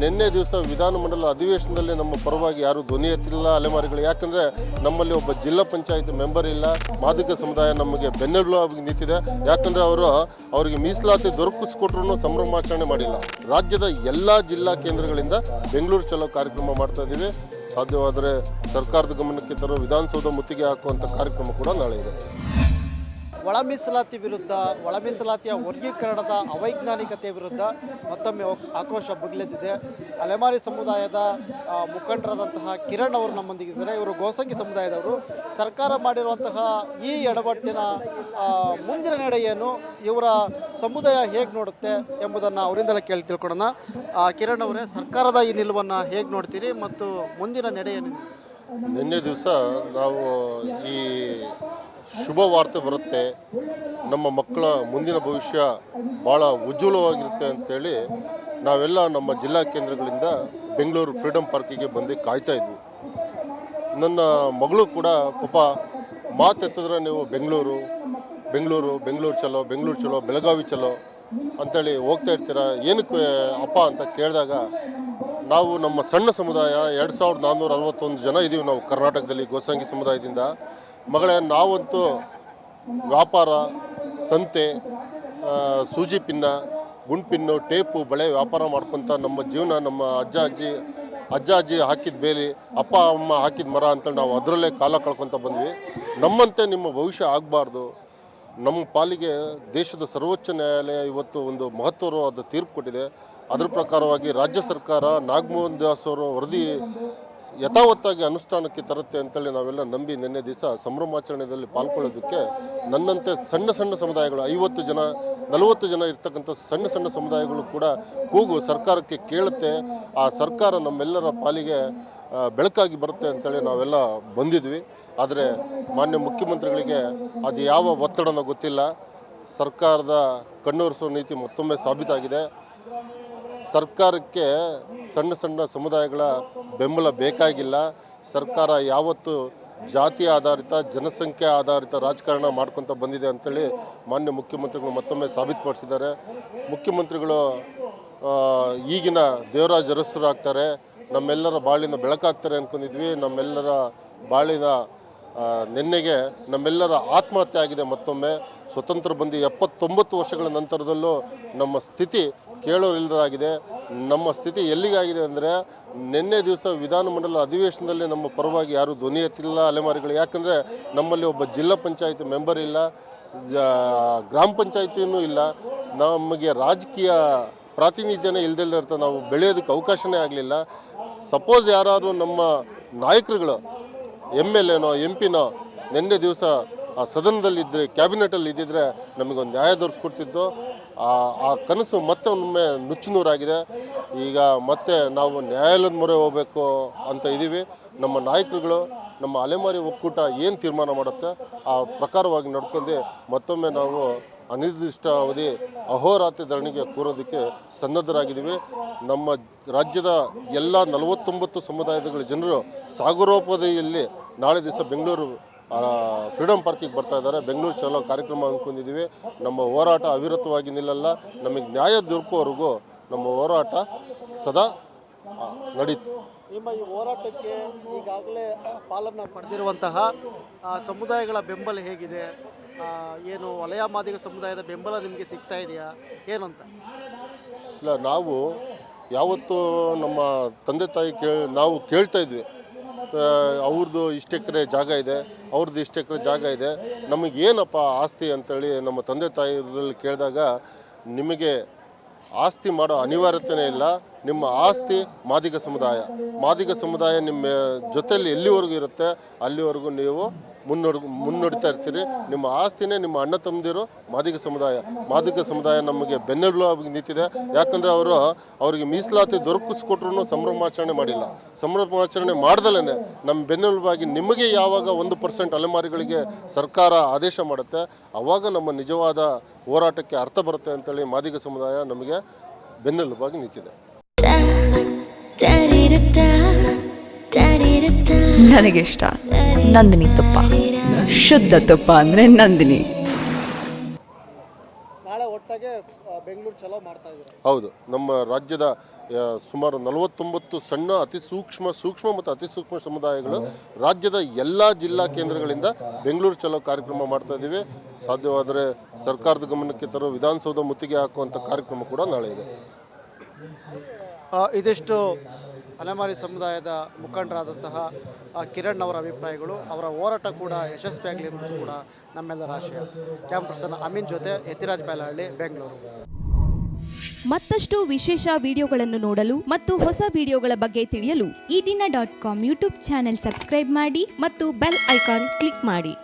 ನಿನ್ನೆ ದಿವಸ ವಿಧಾನಮಂಡಲ ಅಧಿವೇಶನದಲ್ಲಿ ನಮ್ಮ ಪರವಾಗಿ ಯಾರು ಧ್ವನಿ ಎತ್ತಿಲ್ಲ, ಅಲೆಮಾರಿಗಳು. ಯಾಕಂದರೆ ನಮ್ಮಲ್ಲಿ ಒಬ್ಬ ಜಿಲ್ಲಾ ಪಂಚಾಯತ್ ಮೆಂಬರ್ ಇಲ್ಲ. ಮಾದಿಗ ಸಮುದಾಯ ನಮಗೆ ಬೆನ್ನೆಲುಬಾಗಿ ನಿಂತಿದೆ. ಯಾಕಂದರೆ ಅವರು ಅವರಿಗೆ ಮೀಸಲಾತಿ ದೊರಕಿಸ್ಕೊಟ್ರು ಸಂಭ್ರಮಾಚರಣೆ ಮಾಡಿಲ್ಲ. ರಾಜ್ಯದ ಎಲ್ಲ ಜಿಲ್ಲಾ ಕೇಂದ್ರಗಳಿಂದ ಬೆಂಗಳೂರು ಚಲೋ ಕಾರ್ಯಕ್ರಮ ಮಾಡ್ತಾ ಇದ್ದೀವಿ. ಸಾಧ್ಯವಾದರೆ ಸರ್ಕಾರದ ಗಮನಕ್ಕೆ ತರೋ ವಿಧಾನಸೌಧ ಮುತ್ತಿಗೆ ಹಾಕುವಂಥ ಕಾರ್ಯಕ್ರಮ ಕೂಡ ನಾಳೆ ಇದೆ. ಒಳ ಮೀಸಲಾತಿ ವಿರುದ್ಧ, ಒಳ ಮೀಸಲಾತಿಯ ವರ್ಗೀಕರಣದ ಅವೈಜ್ಞಾನಿಕತೆ ವಿರುದ್ಧ ಮತ್ತೊಮ್ಮೆ ಆಕ್ರೋಶ ಬಗ್ಲೆದ್ದಿದೆ. ಅಲೆಮಾರಿ ಸಮುದಾಯದ ಮುಖಂಡರಾದಂತಹ ಕಿರಣ್ ಅವರು ನಮ್ಮೊಂದಿಗಿದ್ದಾರೆ ಇವರು ಗೋಸಂಗಿ ಸಮುದಾಯದವರು. ಸರ್ಕಾರ ಮಾಡಿರುವಂತಹ ಈ ಎಡವಟ್ಟಿನ ಮುಂದಿನ ನಡೆ ಏನು ಇವರ ಸಮುದಾಯ ಹೇಗೆ ನೋಡುತ್ತೆ ಎಂಬುದನ್ನು ಅವರಿಂದಲೇ ಕೇಳಿ ತಿಳ್ಕೊಡೋಣ ಕಿರಣ್ ಅವರೇ, ಸರ್ಕಾರದ ಈ ನಿಲುವನ್ನು ಹೇಗೆ ನೋಡ್ತೀರಿ ಮತ್ತು ಮುಂದಿನ ನಡೆ ಏನು ನಿನ್ನೆ ದಿವಸ ನಾವು ಈ ಶುಭ ವಾರ್ತೆ ಬರುತ್ತೆ. ನಮ್ಮ ಮಕ್ಕಳ ಮುಂದಿನ ಭವಿಷ್ಯ ಭಾಳ ಉಜ್ವಲವಾಗಿರುತ್ತೆ ಅಂತೇಳಿ ನಾವೆಲ್ಲ ನಮ್ಮ ಜಿಲ್ಲಾ ಕೇಂದ್ರಗಳಿಂದ ಬೆಂಗಳೂರು ಫ್ರೀಡಮ್ ಪಾರ್ಕಿಗೆ ಬಂದು ಕಾಯ್ತಾ ಇದ್ವಿ. ನನ್ನ ಮಗಳು ಕೂಡ ಪಾಪ ಮಾತೆತ್ತಿದ್ರೆ ನೀವು ಬೆಂಗಳೂರು ಬೆಂಗಳೂರು ಬೆಂಗಳೂರು ಚಲೋ ಬೆಂಗಳೂರು ಚಲೋ, ಬೆಳಗಾವಿ ಚಲೋ ಅಂತೇಳಿ ಹೋಗ್ತಾ ಇರ್ತೀರಾ, ಏನಕ್ಕೆ ಅಪ್ಪ ಅಂತ ಕೇಳಿದಾಗ ನಾವು ನಮ್ಮ ಸಣ್ಣ ಸಮುದಾಯ ಎರಡು ಸಾವಿರದ ನಾನ್ನೂರ ಅರವತ್ತೊಂದು ಜನ ಇದ್ದೀವಿ ನಾವು ಕರ್ನಾಟಕದಲ್ಲಿ ಗೋಸಂಗಿ ಸಮುದಾಯದಿಂದ. ಮಗಳೇ, ನಾವಂತೂ ವ್ಯಾಪಾರ, ಸಂತೆ ಸೂಜಿ ಪಿನ್ನ, ಗುಂಡ್ಪಿನ್ನು, ಟೇಪು, ಬಳೆ ವ್ಯಾಪಾರ ಮಾಡ್ಕೊತ ನಮ್ಮ ಜೀವನ ನಮ್ಮ ಅಜ್ಜ, ಅಜ್ಜಿ ಅಜ್ಜ, ಅಜ್ಜಿ ಹಾಕಿದ ಬೇಲಿ, ಅಪ್ಪ, ಅಮ್ಮ ಹಾಕಿದ ಮರ ಅಂತೇಳಿ ನಾವು ಅದರಲ್ಲೇ ಕಾಲ ಕಳ್ಕೊತ ಬಂದ್ವಿ. ನಮ್ಮಂತೆ ನಿಮ್ಮ ಭವಿಷ್ಯ ಆಗಬಾರ್ದು. ನಮ್ಮ ಪಾಲಿಗೆ ದೇಶದ ಸರ್ವೋಚ್ಚ ನ್ಯಾಯಾಲಯ ಇವತ್ತು ಒಂದು ಮಹತ್ವವಾದ ತೀರ್ಪು ಕೊಟ್ಟಿದೆ. ಅದ್ರ ಪ್ರಕಾರವಾಗಿ ರಾಜ್ಯ ಸರ್ಕಾರ ನಾಗಮೋಹನ್ ದಾಸ್ ಅವರ ವರದಿ ಯಥಾವತ್ತಾಗಿ ಅನುಷ್ಠಾನಕ್ಕೆ ತರುತ್ತೆ ಅಂತೇಳಿ ನಾವೆಲ್ಲ ನಂಬಿ ನಿನ್ನೆ ದಿವಸ ಸಂಭ್ರಮಾಚರಣೆಯಲ್ಲಿ ಪಾಲ್ಗೊಳ್ಳೋದಕ್ಕೆ ನನ್ನಂತೆ ಸಣ್ಣ ಸಣ್ಣ ಸಮುದಾಯಗಳು, ಐವತ್ತು ಜನ, ನಲವತ್ತು ಜನ ಇರ್ತಕ್ಕಂಥ ಸಣ್ಣ ಸಣ್ಣ ಸಮುದಾಯಗಳು ಕೂಡ ಕೂಗು ಸರ್ಕಾರಕ್ಕೆ ಕೇಳುತ್ತೆ. ಆ ಸರ್ಕಾರ ನಮ್ಮೆಲ್ಲರ ಪಾಲಿಗೆ ಬೆಳಕಾಗಿ ಬರುತ್ತೆ ಅಂತೇಳಿ ನಾವೆಲ್ಲ ಬಂದಿದ್ವಿ. ಆದರೆ ಮಾನ್ಯ ಮುಖ್ಯಮಂತ್ರಿಗಳಿಗೆ ಅದು ಯಾವ ಒತ್ತಡನೋ ಗೊತ್ತಿಲ್ಲ. ಸರ್ಕಾರದ ಕಣ್ಣೊರೆಸೋ ನೀತಿ ಮತ್ತೊಮ್ಮೆ ಸಾಬೀತಾಗಿದೆ. ಸರ್ಕಾರಕ್ಕೆ ಸಣ್ಣ ಸಣ್ಣ ಸಮುದಾಯಗಳ ಬೆಂಬಲ ಬೇಕಾಗಿಲ್ಲ. ಸರ್ಕಾರ ಯಾವತ್ತು ಜಾತಿ ಆಧಾರಿತ, ಜನಸಂಖ್ಯೆ ಆಧಾರಿತ ರಾಜಕಾರಣ ಮಾಡ್ಕೊತ ಬಂದಿದೆ ಅಂತೇಳಿ ಮಾನ್ಯ ಮುಖ್ಯಮಂತ್ರಿಗಳು ಮತ್ತೊಮ್ಮೆ ಸಾಬೀತುಪಡಿಸಿದ್ದಾರೆ ಮುಖ್ಯಮಂತ್ರಿಗಳು ಈಗಿನ ದೇವರಾಜ ಅರಸರಾಗ್ತಾರೆ. ನಮ್ಮೆಲ್ಲರ ಬಾಳಿನ ಬೆಳಕಾಗ್ತಾರೆ ಅಂದ್ಕೊಂಡಿದ್ವಿ ನಮ್ಮೆಲ್ಲರ ಬಾಳಿನ ನಿನ್ನೆಗೆ ನಮ್ಮೆಲ್ಲರ ಆತ್ಮಹತ್ಯೆ ಆಗಿದೆ ಮತ್ತೊಮ್ಮೆ. ಸ್ವತಂತ್ರ ಬಂದು ಎಪ್ಪತ್ತೊಂಬತ್ತು ವರ್ಷಗಳ ನಂತರದಲ್ಲೂ ನಮ್ಮ ಸ್ಥಿತಿ ಕೇಳೋರಿಲ್ಲದಾಗಿದೆ ನಮ್ಮ ಸ್ಥಿತಿ ಎಲ್ಲಿಗಾಗಿದೆ ಅಂದರೆ ನಿನ್ನೆ ದಿವಸ ವಿಧಾನಮಂಡಲ ಅಧಿವೇಶನದಲ್ಲಿ ನಮ್ಮ ಪರವಾಗಿ ಯಾರೂ ಧ್ವನಿ ಎತ್ತಿಲ್ಲ, ಅಲೆಮಾರಿಗಳು. ಯಾಕಂದರೆ ನಮ್ಮಲ್ಲಿ ಒಬ್ಬ ಜಿಲ್ಲಾ ಪಂಚಾಯತ್ ಮೆಂಬರ್ ಇಲ್ಲ ಗ್ರಾಮ ಪಂಚಾಯತಿನೂ ಇಲ್ಲ. ನಮಗೆ ರಾಜಕೀಯ ಪ್ರಾತಿನಿಧ್ಯನೇ ಇಲ್ದೆಲ್ಲ ಇರ್ತಾರೆ ನಾವು ಬೆಳೆಯೋದಕ್ಕೆ ಅವಕಾಶನೇ ಆಗಲಿಲ್ಲ. ಸಪೋಸ್ ಯಾರಾದರೂ ನಮ್ಮ ನಾಯಕರುಗಳು, ಎಂ ಎಲ್ ಎನೋ, ಎಂ ಪಿನೋ, ನಿನ್ನೆ ದಿವಸ ಆ ಸದನದಲ್ಲಿದ್ದರೆ ಕ್ಯಾಬಿನೆಟಲ್ಲಿ ಇದ್ದಿದ್ರೆ ನಮಗೊಂದು ನ್ಯಾಯ ದೊರಕಿಸ್ಕೊಡ್ತಿದ್ದು ಆ ಆ ಕನಸು ಮತ್ತೆ ಒಮ್ಮೆ ನುಚ್ಚುನೂರಾಗಿದೆ ಈಗ ಮತ್ತೆ ನಾವು ನ್ಯಾಯಾಲಯದ ಮೊರೆ ಹೋಗಬೇಕು ಅಂತ ಇದ್ದೀವಿ ನಮ್ಮ ನಾಯಕರುಗಳು, ನಮ್ಮ ಅಲೆಮಾರಿ ಒಕ್ಕೂಟ ಏನು ತೀರ್ಮಾನ ಮಾಡುತ್ತೆ, ಆ ಪ್ರಕಾರವಾಗಿ ನಡ್ಕೊಂಡು ಮತ್ತೊಮ್ಮೆ ನಾವು ಅನಿರ್ದಿಷ್ಟ ಅವಧಿ ಅಹೋರಾತ್ರಿ ಧರಣಿಗೆ ಕೂರೋದಕ್ಕೆ ಸನ್ನದ್ಧರಾಗಿದ್ದೀವಿ. ನಮ್ಮ ರಾಜ್ಯದ ಎಲ್ಲ ನಲವತ್ತೊಂಬತ್ತು ಸಮುದಾಯದಗಳ ಜನರು ಸಾಗರೋಪದಿಯಲ್ಲಿ ನಾಳೆ ದಿವಸ ಬೆಂಗಳೂರು ಫ್ರೀಡಮ್ ಪಾರ್ಕಿಗೆ ಬರ್ತಾ ಇದ್ದಾರೆ. ಬೆಂಗಳೂರು ಚಲೋ ಕಾರ್ಯಕ್ರಮ ಅಂದ್ಕೊಂಡಿದ್ದೀವಿ ನಮ್ಮ ಹೋರಾಟ ಅವಿರತವಾಗಿ ನಿಲ್ಲಲ್ಲ. ನಮಗೆ ನ್ಯಾಯ ದೊರಕುವವರೆಗೂ ನಮ್ಮ ಹೋರಾಟ ಸದಾ ನಡೀತು. ನಿಮ್ಮ ಈ ಹೋರಾಟಕ್ಕೆ ಈಗಾಗಲೇ ಪಾಲನ್ನು ಪಡೆದಿರುವಂತಹ ಸಮುದಾಯಗಳ ಬೆಂಬಲ ಹೇಗಿದೆ? ಏನು ವಲಯ ಮಾದಿಗ ಸಮುದಾಯದ ಬೆಂಬಲ ನಿಮಗೆ ಸಿಗ್ತಾ ಇದೆಯಾ? ಏನು ಅಂತ ಇಲ್ಲ ನಾವು ಯಾವತ್ತು ನಮ್ಮ ತಂದೆ ತಾಯಿ ಕೇಳಿ ನಾವು ಕೇಳ್ತಾ ಇದ್ವಿ. ಅವ್ರದ್ದು ಇಷ್ಟು ಎಕರೆ ಜಾಗ ಇದೆ ಅವ್ರದ್ದು ಇಷ್ಟು ಎಕರೆ ಜಾಗ ಇದೆ. ನಮಗೇನಪ್ಪ ಆಸ್ತಿ ಅಂತೇಳಿ ನಮ್ಮ ತಂದೆ ತಾಯಿರಲ್ಲಿ ಕೇಳಿದಾಗ ನಿಮಗೆ ಆಸ್ತಿ ಮಾಡೋ ಅನಿವಾರ್ಯತೆಯೇ ಇಲ್ಲ. ನಿಮ್ಮ ಆಸ್ತಿ ಮಾದಿಗ ಸಮುದಾಯ. ಮಾದಿಗ ಸಮುದಾಯ ನಿಮ್ಮ ಜೊತೆಯಲ್ಲಿ ಎಲ್ಲಿವರೆಗೂ ಇರುತ್ತೆ, ಅಲ್ಲಿವರೆಗೂ ನೀವು ಮುನ್ನಡೆ, ಮುನ್ನಡಿತಾ ಇರ್ತೀರಿ. ನಿಮ್ಮ ಆಸ್ತಿನೇ ನಿಮ್ಮ ಅಣ್ಣ ತಮ್ಮದಿರು ಮಾದಿಗ ಸಮುದಾಯ. ಮಾದಿಗ ಸಮುದಾಯ ನಮಗೆ ಬೆನ್ನೆಲುಬಾಗಿ ನಿಂತಿದೆ. ಯಾಕಂದರೆ ಅವರು ಅವರಿಗೆ ಮೀಸಲಾತಿ ದೊರಕಿಸ್ಕೊಟ್ರು ಸಂಭ್ರಮಾಚರಣೆ ಮಾಡಿಲ್ಲ. ಸಂಭ್ರಮಾಚರಣೆ ಮಾಡ್ದಲೇ ನಮ್ಮ ಬೆನ್ನೆಲುಬಾಗಿ ನಿಮಗೆ ಯಾವಾಗ ಒಂದು ಪರ್ಸೆಂಟ್ ಅಲೆಮಾರಿಗಳಿಗೆ ಸರ್ಕಾರ ಆದೇಶ ಮಾಡುತ್ತೆ ಆವಾಗ ನಮ್ಮ ನಿಜವಾದ ಹೋರಾಟಕ್ಕೆ ಅರ್ಥ ಬರುತ್ತೆ ಅಂತೇಳಿ ಮಾದಿಗ ಸಮುದಾಯ ನಮಗೆ ಬೆನ್ನೆಲುಬಾಗಿ ನಿಂತಿದೆ. ನನಗಿಷ್ಟ? ನಂದಿನಿ ತುಪ್ಪ. ಶುದ್ಧ ತುಪ್ಪ ಅಂದರೆ ನಂದಿನಿ. ನಾಳೆ ಒಟ್ಟಾಗೆ ಬೆಂಗಳೂರು ಚಲೋ ಮಾಡ್ತಾ ಇದ್ದಾರೆ? ಹೌದು ನಮ್ಮ ರಾಜ್ಯದ ಸುಮಾರು ನಲವತ್ತೊಂಬತ್ತು ಸಣ್ಣ ಅತಿ ಸೂಕ್ಷ್ಮ ಸೂಕ್ಷ್ಮ ಮತ್ತು ಅತಿ ಸೂಕ್ಷ್ಮ ಸಮುದಾಯಗಳು ರಾಜ್ಯದ ಎಲ್ಲ ಜಿಲ್ಲಾ ಕೇಂದ್ರಗಳಿಂದ ಬೆಂಗಳೂರು ಚಲೋ ಕಾರ್ಯಕ್ರಮ ಮಾಡ್ತಾ ಇದ್ದೀವಿ. ಸಾಧ್ಯವಾದರೆ ಸರ್ಕಾರದ ಗಮನಕ್ಕೆ ತರೋ ವಿಧಾನಸೌಧ ಮುತ್ತಿಗೆ ಹಾಕುವಂಥ ಕಾರ್ಯಕ್ರಮ ಕೂಡ ನಾಳೆ ಇದೆ. ಇದಿಷ್ಟು ಅಲೆಮಾರಿ ಸಮುದಾಯದ ಮುಖಂಡರಾದಂತಹ ಕಿರಣ್ ಅವರ ಅಭಿಪ್ರಾಯಗಳು, ಅವರ ಹೋರಾಟ ಕೂಡ ಯಶಸ್ವಿಯಾಗಲಿ ಅನ್ನೋದು ಕೂಡ ನಮ್ಮೆಲ್ಲರ ಆಶಯ. ಕ್ಯಾಂಪ್ ಪರ್ಸನ್ ಅಮೀನ್ ಜೊತೆ ಯತಿರಾಜ್ ಬ್ಯಾಲಹಳ್ಳಿ ಬೆಂಗಳೂರು. ಮತ್ತಷ್ಟು ವಿಶೇಷ ವಿಡಿಯೋಗಳನ್ನು ನೋಡಲು ಮತ್ತು ಹೊಸ ವಿಡಿಯೋಗಳ ಬಗ್ಗೆ ತಿಳಿಯಲು ಈ ದಿನ dot com YouTube channel subscribe ಮಾಡಿ ಮತ್ತು ಬೆಲ್ ಐಕಾನ್ ಕ್ಲಿಕ್ ಮಾಡಿ.